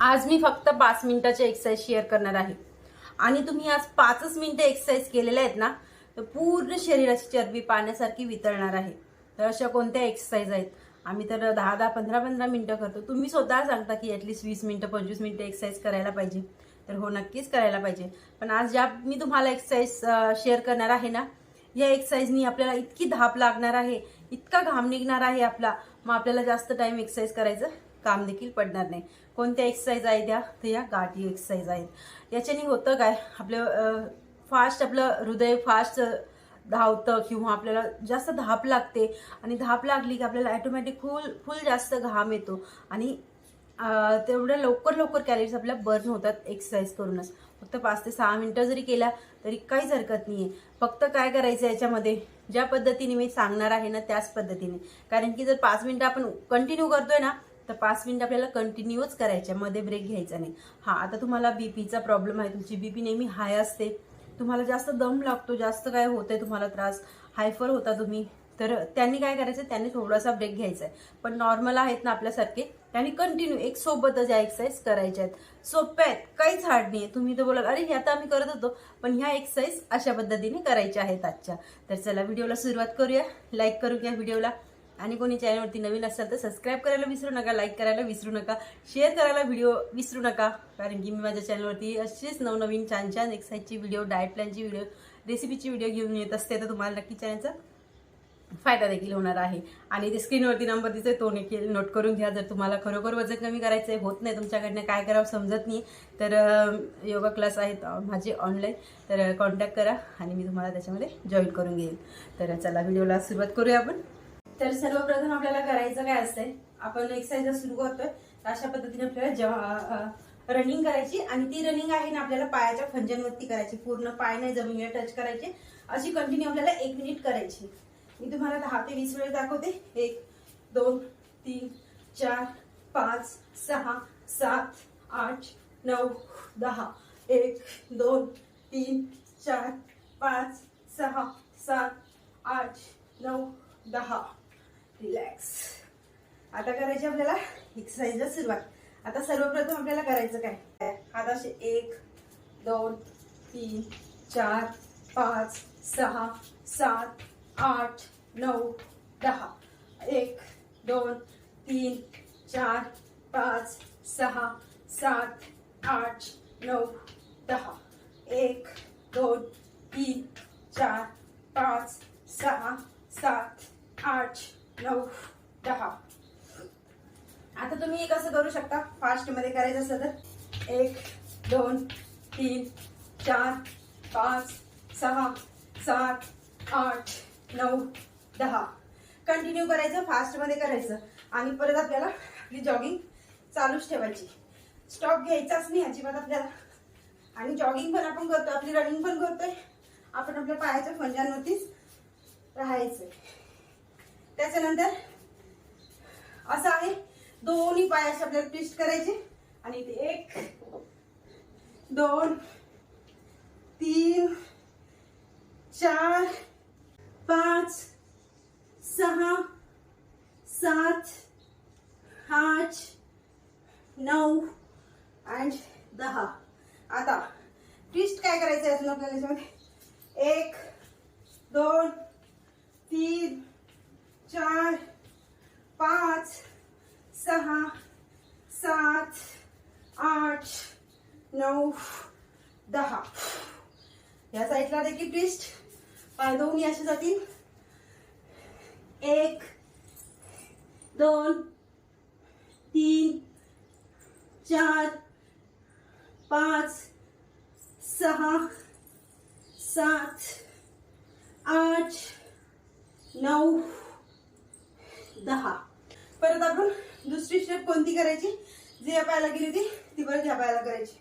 आज मी फक्त पाच मिनिटाचे एक्सरसाइज शेअर करणार आहे. आणि तुम्ही आज पाचच मिनिटं एक्सरसाइज केलेल्या आहेत ना तर पूर्ण शरीराची चरबी पाण्यासारखी वितळणार आहे. तर अशा कोणत्या एक्सरसाइज आहेत? आम्ही तर दहा दहा पंधरा पंधरा मिनटं करतो. तुम्ही स्वतः सांगता की ॲटलीस्ट वीस मिनटं पंचवीस मिनटं एक्सरसाइज करायला पाहिजे. तर हो नक्कीच करायला पाहिजे. पण आज ज्या मी तुम्हाला एक्सरसाइज शेअर करणार आहे ना या एक्सरसाइजनी आपल्याला इतकी धाप लागणार आहे इतका घाम निघणार आहे आपला. मग आपल्याला जास्त टाइम एक्सरसाइज करायचं काम देखील पडणार नाही. कोणत्या एक्सरसाइज आहेत त्या तर या गाठी एक्सरसाइज आहेत. याच्याने होतं काय? आपलं फास्ट आपलं हृदय फास्ट धावतं किंवा आपल्याला जास्त धाप लागते आणि धाप लागली की आपल्याला ॲटोमॅटिक फुल फुल जास्त घाम येतो. आणि तेवढ्या लवकर लवकर कॅलरीज आपल्या बर्न होतात एक्सरसाइज करूनच. फक्त पाच ते सहा मिनटं जरी केल्या तरी काहीच हरकत नाही आहे फक्त काय करायचं याच्यामध्ये? ज्या पद्धतीने मी सांगणार आहे ना त्याच पद्धतीने. कारण की जर पाच मिनटं आपण कंटिन्यू करतोय ना तर पाच मिनिट आपल्याला कंटिन्यूच करायचे मध्ये ब्रेक घ्यायचा नाही. हां आता तुम्हाला बीपीचा प्रॉब्लेम आहे तुमची बीपी नेहमी हाय असते. तुम्हाला जास्त दम लागतो जास्त काय होतंय तुम्हाला त्रास. हायफर होता तुम्ही. तर त्यांनी काय करायचं त्यांनी थोडासा ब्रेक घ्यायचा आहे. पण नॉर्मल आहेत ना आपल्यासारखे त्यांनी कंटिन्यू एक सोबतच या एक्सरसाइज करायच्या आहेत. सोप्या आहेत काहीच हार्ड नाही आहे तुम्ही तर बोलाल अरे ह्या तर आम्ही करत होतो. पण ह्या एक्सरसाइज अशा पद्धतीने करायच्या आहेत आजच्या. तर चला व्हिडिओला सुरुवात करूया. लाईक करू घ्या व्हिडिओला. आणि कोणी चॅनलवरती नवीन असाल तर सबस्क्राईब करायला विसरू नका लाईक करायला विसरू नका शेअर करायला व्हिडिओ विसरू नका. कारण की मी माझ्या चॅनलवरती असेच नवनवीन छान छान एक्सरसाइजची व्हिडिओ डाएट प्लॅनची व्हिडिओ रेसिपीची व्हिडिओ घेऊन येत असते. तर तुम्हाला नक्की चॅनलचा फायदा देखील होणार आहे. आणि ते स्क्रीनवरती नंबर दिसतोय तो देखील नोट करून घ्या. जर तुम्हाला खरोखर वजन कमी करायचं आहे होत नाही तुमच्याकडनं काय करावं समजत नाही तर योगा क्लास आहेत माझे ऑनलाईन तर कॉन्टॅक्ट करा आणि मी तुम्हाला त्याच्यामध्ये जॉईन करून घेईल. तर चला व्हिडिओला सुरुवात करूया आपण. तर सर्वप्रथम आपल्याला करायचं काय असतंय? आपण एक्सरसाइज सुरू करतोय. तर अशा पद्धतीने आपल्याला रनिंग करायची आणि ती रनिंग आहे ना आपल्याला पायाच्या फंजनवरती करायची. पूर्ण पाय नाही जमिनीवर टच करायचे. अशी कंटिन्यू आपल्याला एक मिनिट करायची. मी तुम्हाला दहा ते वीस वेळेस दाखवते. एक दोन तीन चार पाच सहा सात आठ नऊ दहा. एक दोन तीन चार पाच सहा सात आठ नऊ दहा. रिलॅक्स आता करायची आपल्याला एक्सरसाइजला सुरुवात. आता सर्वप्रथम आपल्याला करायचं काय? हात असे एक दोन तीन चार पाच सहा सात आठ नऊ दहा. एक दोन तीन चार पाच सहा सात आठ नऊ दहा. एक दोन तीन चार पाच सहा सात आठ नऊ दहा. आता तुम्ही एक असं करू शकता? फास्टमध्ये करायचं असेल तर? एक दोन तीन चार पाच सहा सात आठ नऊ दहा. कंटिन्यू करायचं फास्टमध्ये करायचं. आणि परत आपल्याला आपली जॉगिंग चालूच ठेवायची. स्टॉप घ्यायचाच नाही अजिबात आपल्याला. आणि जॉगिंग पण आपण करतो आपली रनिंग पण करतोय. आपण आपल्या पायाच्या फंजांवरतीच राहायचंय. त्याच्यानंतर असं आहे दोन्ही पाय असे आपल्याला ट्विस्ट करायचे. आणि इथे एक दोन तीन चार पाच सहा सात आठ नऊ अँड दहा. आता ट्विस्ट काय करायचं आहे अजून आपल्याला याच्यामध्ये? एक दोन तीन चार पाच सहा सात आठ नऊ दहा. या साईडला देखील ट्विस्ट पाय दोन्ही असे जातील. एक दोन तीन चार पाच सहा सात आठ नऊ दहा. परत आपण दुसरी स्टेप कोणती करायची? जी या पायाला गेली होती ती परत ह्या पायाला करायची.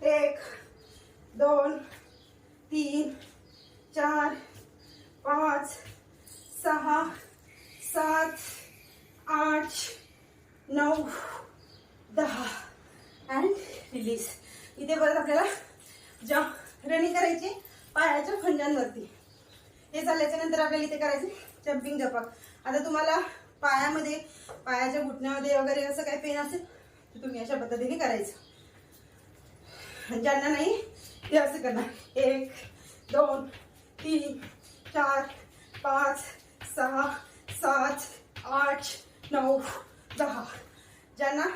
एक दोन तीन चार पाच सहा सात आठ नऊ दहा. अँड रिलीज इथे परत आपल्याला जॉ रनिंग करायची पायाच्या फंजांवरती हे झाल्याच्यानंतर आपल्याला इथे करायचे जम्पिंग जपाक. आता तुम्हाला पायामध्ये पायाच्या घुटण्यामध्ये वगैरे असं काही पेन असेल तर तुम्ही अशा पद्धतीने करायचं. ज्यांना नाही ते असं करणार. एक दोन तीन चार पाच सहा सात आठ नऊ दहा. ज्यांना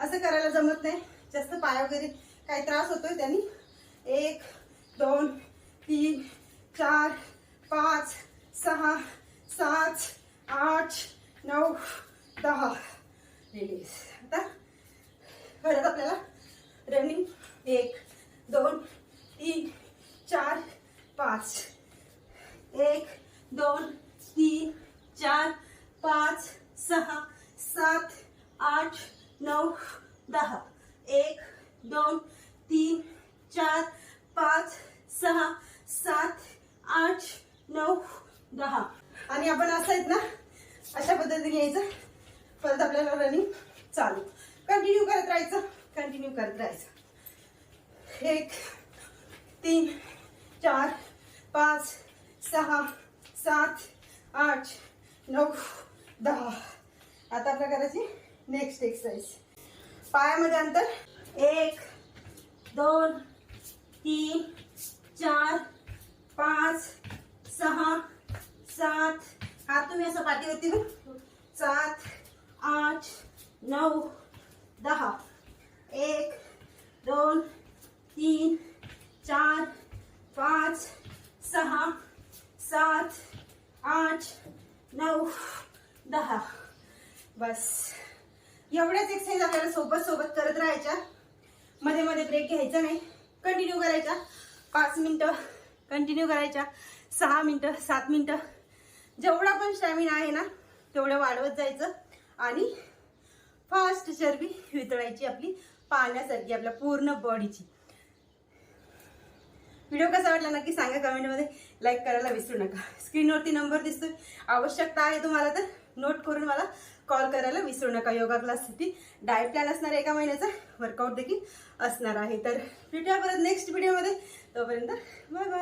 असं करायला जमत नाही जास्त पाया वगैरे काही त्रास होतोय त्यांनी एक दोन तीन चार पाच सहा सात आठ नऊ दहा. रिलीज आता परत आपल्याला रनिंग एक दोन तीन चार पाच एक दोन तीन चार पाच सहा सात आठ नऊ दहा. एक दोन तीन चार पाच सहा सात आठ नऊ दहा. आणि आपण असं आहेत ना अशा पद्धतीने यायचं परत आपल्याला रनिंग चालू. कंटिन्यू करत राहायचं. कंटिन्यू करत राहायचं. एक तीन चार पाच सहा सात आठ नऊ दहा. आता आपल्या करायची नेक्स्ट एक्सरसाइज पायामध्ये अंतर एक दोन तीन, चार, पाच सहा सात। हात तुम्ही असं पाठीवरती सात, आठ नऊ दहा। एक दोन तीन, चार, पाच सहा सात, आठ नऊ दहा। बस। एवढ्याच एक्सरसाइज आपल्याला सोबत सोबत करत राहायच्या. मध्ये मध्ये ब्रेक घ्यायचा नाही. कंटिन्यू करायचा. पाच मिनटं कंटिन्यू करायच्या सहा मिनटं सात मिनटं. जेवढा पण स्टॅमिना आहे ना तेवढं वाढवत जायचं. आणि फास्ट चरबी वितळायची आपली पाण्यासारखी आपल्या पूर्ण बॉडीची व्हिडिओ कसा वाटला नक्की सांगा कमेंटमध्ये लाईक करायला विसरू नका. स्क्रीनवरती नंबर दिसतोय. आवश्यकता आहे तुम्हाला तर नोट करून मला कॉल करायला विसरू नका. योगा क्लाससाठी डायट प्लॅन असणार आहे एका महिन्याचा. वर्कआउट देखील असणार आहे. तर भेटूया परत नेक्स्ट व्हिडिओमध्ये तोपर्यंत बाय बाय